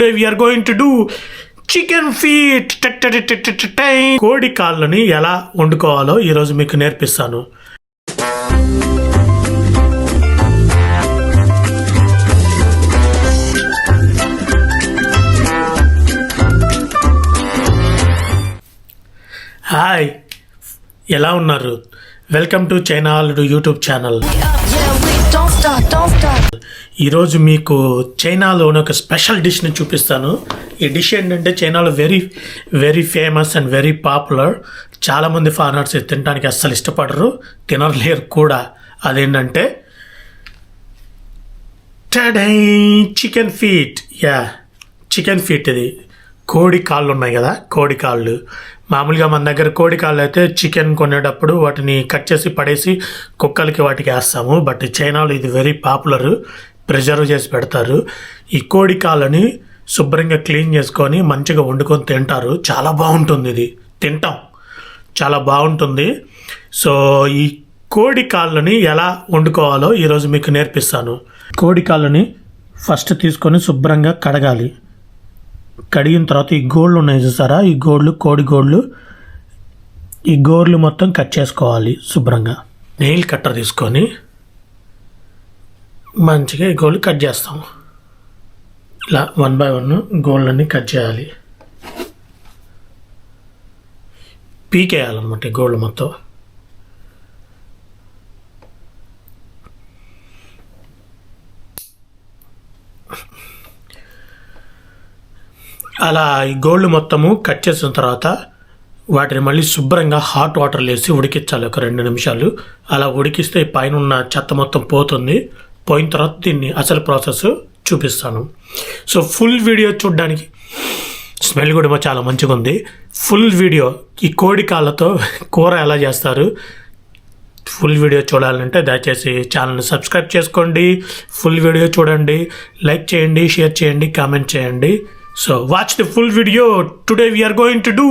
Today we are going to chicken feet కోడి కాళ్ళని ఎలా వండుకోవాలో ఈరోజు మీకు నేర్పిస్తాను. హాయ్ ఎలా ఉన్నారు? Welcome to China already YouTube channel ఈరోజు మీకు చైనాలోని ఒక స్పెషల్ డిష్ని చూపిస్తాను. ఈ డిష్ ఏంటంటే చైనాలో very very famous and very popular చాలామంది ఫారినర్స్ ఇది తినడానికి అస్సలు ఇష్టపడరు తినలేరు కూడా. అదేంటంటే టడై chicken feet yeah chicken feet ఇది. కోడి కాళ్ళు ఉన్నాయి కదా కోడి కాళ్ళు. మామూలుగా మన దగ్గర కోడి కాళ్ళు అయితే చికెన్ కొనేటప్పుడు వాటిని కట్ చేసి పడేసి కుక్కలకి వాటికి వేస్తాము. బట్ చైనాలో ఇది వెరీ పాపులర్ ప్రిజర్వ్ చేసి పెడతారు. ఈ కోడి కాళ్ళని శుభ్రంగా క్లీన్ చేసుకొని మంచిగా వండుకొని తింటారు. చాలా బాగుంటుంది ఇది. తింటాం. చాలా బాగుంటుంది. సో ఈ కోడి కాళ్ళని ఎలా వండుకోవాలో ఈరోజు మీకు నేర్పిస్తాను. కోడి కాళ్ళని ఫస్ట్ తీసుకొని శుభ్రంగా కడగాలి. కడిగిన తర్వాత ఈ గోళ్ళు ఉన్నాయి చూసారా? ఈ గోళ్ళు కోడి గోళ్ళు. ఈ గోర్లు మొత్తం కట్ చేసుకోవాలి శుభ్రంగా. నెయిల్ కట్టర్ తీసుకొని మంచిగా ఈ గోళ్ళు కట్ చేస్తాం ఇలా వన్ బై వన్ గోళ్ళన్నీ కట్ చేయాలి. పీకేయాలన్నమాట ఈ గోళ్ళు మొత్తం. అలా ఈ గోళ్ళు మొత్తము కట్ చేసిన తర్వాత వాటిని మళ్ళీ శుభ్రంగా హాట్ వాటర్ వేసి ఉడికించాలి ఒక రెండు నిమిషాలు. అలా ఉడికిస్తే పైన ఉన్న చెత్త మొత్తం పోతుంది. పోయిన తర్వాత దీన్ని అసలు ప్రాసెస్ చూపిస్తాను సో ఫుల్ వీడియో చూడడానికి స్మెల్ కూడా చాలా మంచిగా ఉంది ఫుల్ వీడియో ఈ కోడి కాళ్ళతో కూర ఎలా చేస్తారు ఫుల్ వీడియో చూడాలంటే దయచేసి ఛానల్ని సబ్స్క్రైబ్ చేసుకోండి ఫుల్ వీడియో చూడండి లైక్ చేయండి షేర్ చేయండి కామెంట్ చేయండి so watch the full video today we're going to do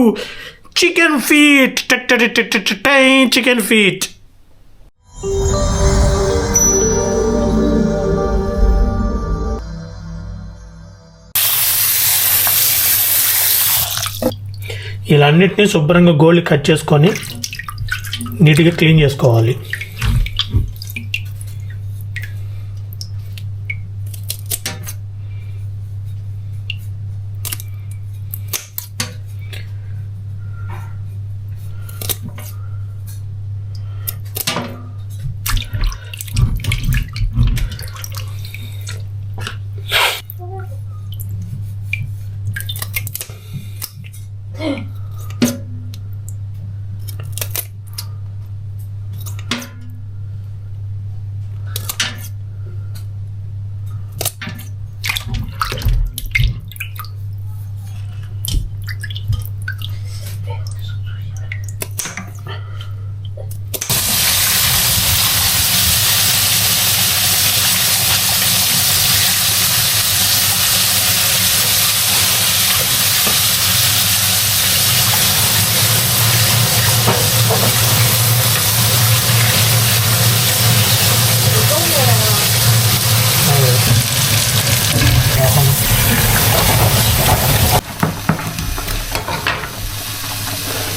chicken feet chicken feet ఇలా అన్నిటినీ శుభ్రంగా గోల్డ్ కట్ చేసుకొని నీట్గా క్లీన్ చేసుకోవాలి.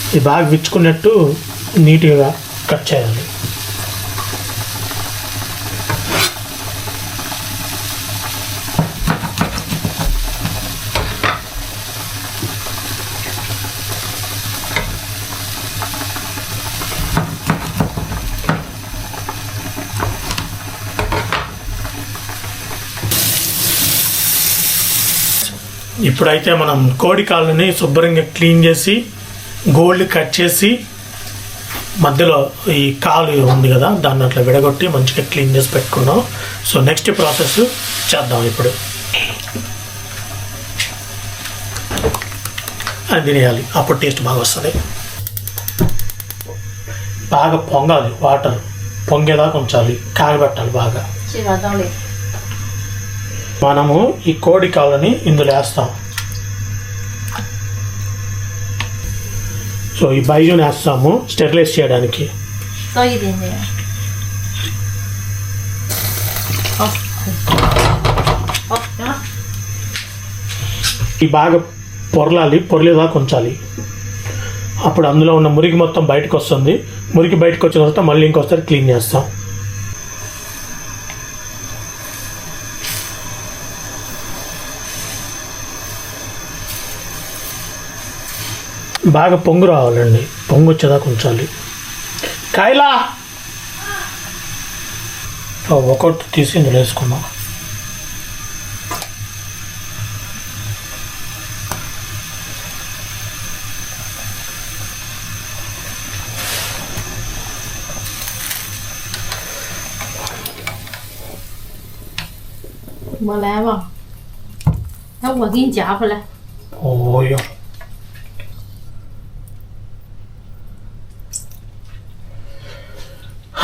ఇది బాగా విచ్చుకున్నట్టు నీట్గా కట్ చేయాలి. ఇప్పుడైతే మనం కోడి కాళ్ళని శుభ్రంగా క్లీన్ చేసి గోల్డ్ కట్ చేసి మధ్యలో ఈ కాలు ఉంది కదా దాన్ని అట్లా విడగొట్టి మంచిగా క్లీన్ చేసి పెట్టుకున్నాం. సో నెక్స్ట్ ప్రాసెస్ చేద్దాం ఇప్పుడు. అని తినేయాలి అప్పుడు టేస్ట్ బాగా వస్తుంది. బాగా పొంగాలి వాటర్ పొంగేలాగా ఉంచాలి కాగబెట్టాలి బాగా. మనము ఈ కోడి కాళ్ళని ఇందులో వేస్తాం. సో ఈ బైజుని వేస్తాము స్టెరిలైజ్ చేయడానికి. ఇది ఈ బాగా పొరలాలి పొరలేదా కొంచాలి అప్పుడు అందులో ఉన్న మురికి మొత్తం బయటకు వస్తుంది. మురికి బయటకు వచ్చిన తర్వాత మళ్ళీ ఇంకోసారి క్లీన్ చేస్తాం. బాగా పొంగు రావాలండి పొంగు వచ్చేదాకా ఉంచాలి కాయలా ఒకటి తీసి ఇందులో వేసుకుందాం我来吧。那我给你夹回来。 ఓయో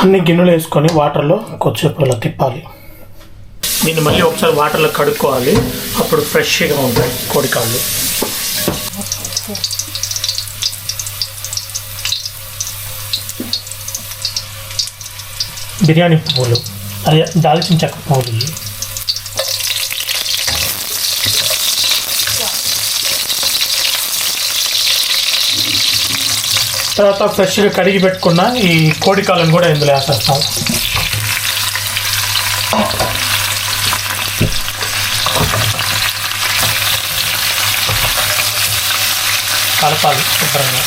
అన్ని గిన్నెలు వేసుకొని వాటర్లో కొద్దిసేపు ఇలా తిప్పాలి. దీన్ని మళ్ళీ ఒకసారి వాటర్లో కడుక్కోవాలి. అప్పుడు ఫ్రెష్గా ఉంటాయి కోడికాళ్ళు. బిర్యానీ పువ్వులు. అదే దాల్చిన చెక్క పువ్వులు. తర్వాత ఫ్రెష్గా కడిగి పెట్టుకున్న ఈ కోడికాలను కూడా ఇందులో వేసేస్తాం. కలపాలి శుభ్రంగా.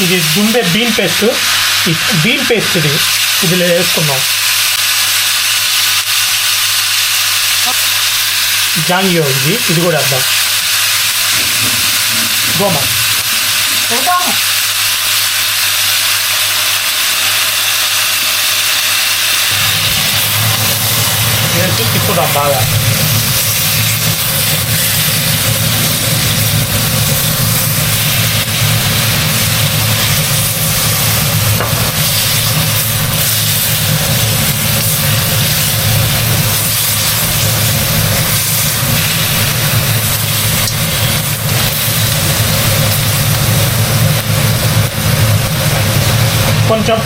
ఇది దుండే బీన్ పేస్ట్. బీన్ పేస్ట్ ఇది. ఇదిలో వేసుకున్నాం జాంగియో ఇది. ఇది కూడా వేద్దాం. గోమా. తిప్పుదాం బాగా.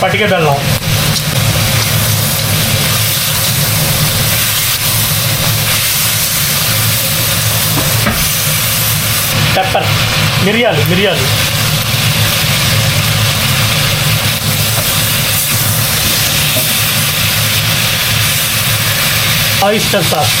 కొంచెం పటిక బెల్లం పెప్పర్ మిరియాలు మిరియాలు oyster sauce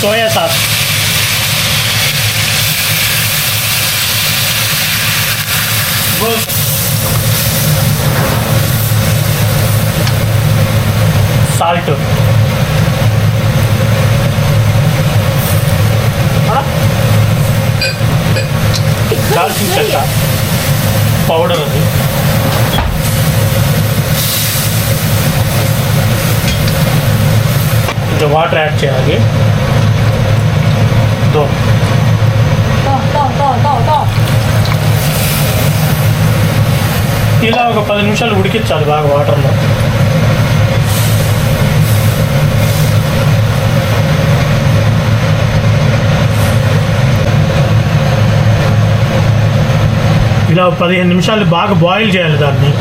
soya sauce salt దాల్చిన చెక్క పౌడర్ అది కొంచెం వాటర్ యాడ్ చేయాలి దో do. ఇలా ఒక పది నిమిషాలు ఉడికించాలి బాగా వాటర్లో. ఇలా పదిహేను నిమిషాలు బాగా బాయిల్ చేయాలి దాన్ని.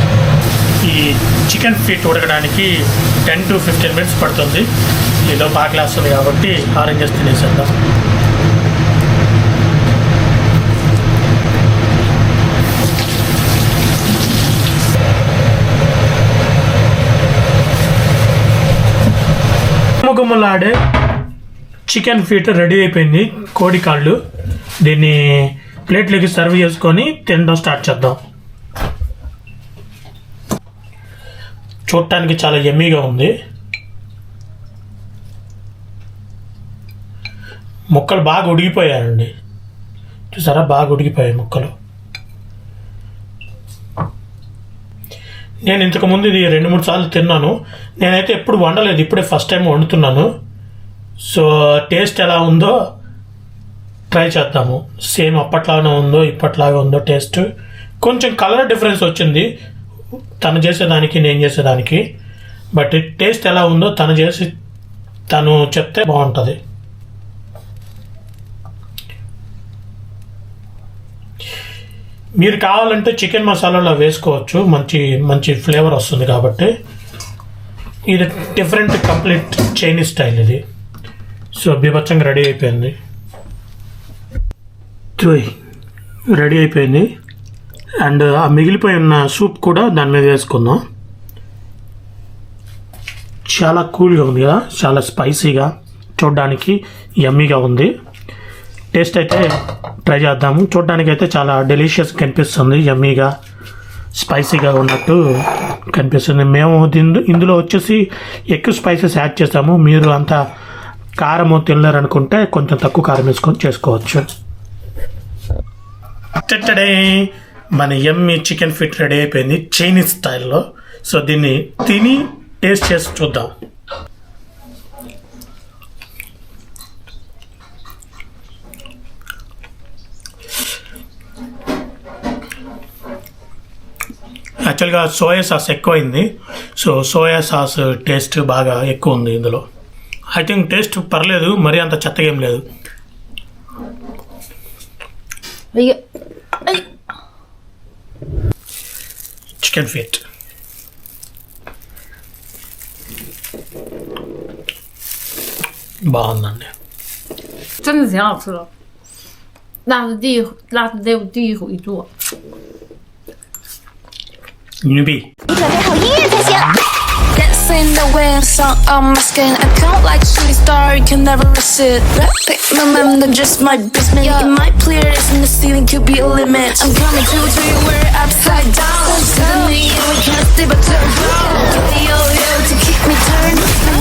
ఈ చికెన్ ఫీట్ ఉడకడానికి టెన్ టు ఫిఫ్టీన్ మినిట్స్ పడుతుంది. ఇదో బాగా గ్లాస్ ఉంది కాబట్టి ఆరెంజెస్ తినేసేద్దాం. గుమ్మలాడే చికెన్ ఫీట్ రెడీ అయిపోయింది. కోడి కాళ్ళు. దీన్ని ప్లేట్లోకి సర్వ్ చేసుకొని తినడం స్టార్ట్ చేద్దాం. చూడటానికి చాలా ఎమ్మీగా ఉంది. ముక్కలు బాగా ఉడికిపోయాయండి. చూసారా? బాగా ఉడికిపోయాయి ముక్కలు. నేను ఇంతకుముందు ఇది రెండు మూడు సార్లు తిన్నాను. నేనైతే ఎప్పుడు వండలేదు ఇప్పుడే ఫస్ట్ టైం వండుతున్నాను. సో టేస్ట్ ఎలా ఉందో ట్రై చేద్దాము. సేమ్ అప్పట్లాగానే ఉందో ఇప్పట్లాగా ఉందో టేస్ట్ కొంచెం కలర్ డిఫరెన్స్ వచ్చింది. తను చేసేదానికి నేను చేసేదానికి. బట్ టేస్ట్ ఎలా ఉందో తను చేసి తను చెప్తే బాగుంటుంది. మీరు కావాలంటే చికెన్ మసాలాలో వేసుకోవచ్చు. మంచి మంచి ఫ్లేవర్ వస్తుంది కాబట్టి. ఇది డిఫరెంట్ కంప్లీట్ చైనీస్ స్టైల్ ఇది. సో బీభత్సంగా రెడీ అయిపోయింది. త్రీ రెడీ అయిపోయింది. అండ్ ఆ మిగిలిపోయి ఉన్న సూప్ కూడా దాని మీద వేసుకుందాం. చాలా కూల్గా ఉంది కదా? చాలా స్పైసీగా చూడడానికి యమ్మీగా ఉంది. టేస్ట్ అయితే ట్రై చేద్దాము. చూడడానికి అయితే చాలా డెలిషియస్ కనిపిస్తుంది యమ్మీగా స్పైసీగా ఉన్నట్టు కనిపిస్తుంది. మేము దీని ఇందులో వచ్చేసి ఎక్కువ స్పైసెస్ యాడ్ చేస్తాము. మీరు అంత కారము తినలేరనుకుంటే కొంచెం తక్కువ కారం వేసుకొని చేసుకోవచ్చు. టడే మన ఎమ్మి చికెన్ ఫిట్ రెడీ అయిపోయింది చైనీస్ స్టైల్లో సో దీన్ని తిని టేస్ట్ చేసి చూద్దాం యాక్చువల్గా సోయా సాస్ ఎక్కువైంది సో సోయా సాస్ టేస్ట్ బాగా ఎక్కువ ఉంది ఇందులో ఐ థింక్ టేస్ట్ పర్లేదు మరీ అంత చెత్తగా ఏం లేదు 哎呀，哎， చికెన్ ఫిట్ బాగుందండి 真的挺好吃的，辣子地辣子得有地回 the wind, sun on my skin. I count like shooting star, you can never just my basement. Yeah. In my in the ceiling could be a limit. I'm coming to, you, we're upside down. Suddenly, we can't stay but turn. Yo, yo, to keep me turned.